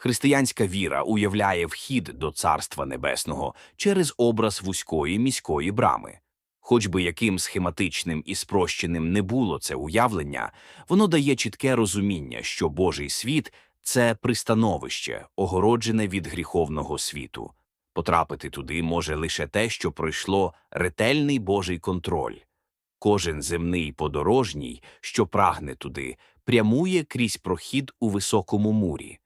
Християнська віра уявляє вхід до Царства Небесного через образ вузької міської брами. Хоч би яким схематичним і спрощеним не було це уявлення, воно дає чітке розуміння, що Божий світ це пристановище, огороджене від гріховного світу. Потрапити туди може лише те, що пройшло ретельний Божий контроль. Кожен земний подорожній, що прагне туди, прямує крізь прохід у високому мурі.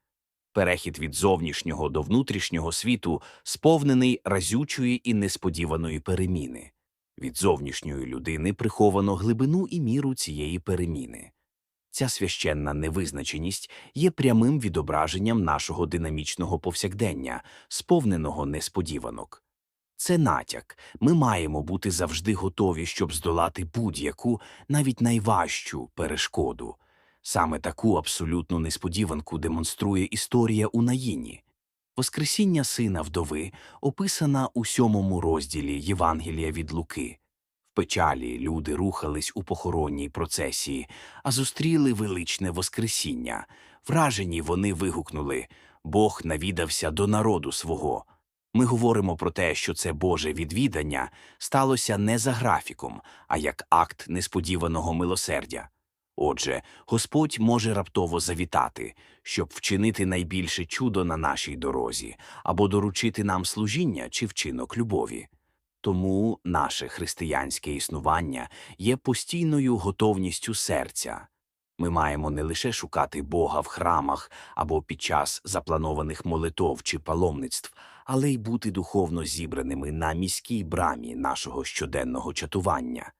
Перехід від зовнішнього до внутрішнього світу сповнений разючої і несподіваної переміни. Від зовнішньої людини приховано глибину і міру цієї переміни. Ця священна невизначеність є прямим відображенням нашого динамічного повсякдення, сповненого несподіванок. Це натяк. Ми маємо бути завжди готові, щоб здолати будь-яку, навіть найважчу перешкоду. Саме таку абсолютну несподіванку демонструє історія у Наїні. Воскресіння сина вдови описана у сьомому розділі Євангелія від Луки. В печалі люди рухались у похоронній процесії, а зустріли величне Воскресіння. Вражені вони вигукнули Бог навідався до народу свого. Ми говоримо про те, що це Боже відвідання сталося не за графіком, а як акт несподіваного милосердя. Отже, Господь може раптово завітати, щоб вчинити найбільше чудо на нашій дорозі або доручити нам служіння чи вчинок любові. Тому наше християнське існування є постійною готовністю серця. Ми маємо не лише шукати Бога в храмах або під час запланованих молитов чи паломництв, але й бути духовно зібраними на міській брамі нашого щоденного чатування.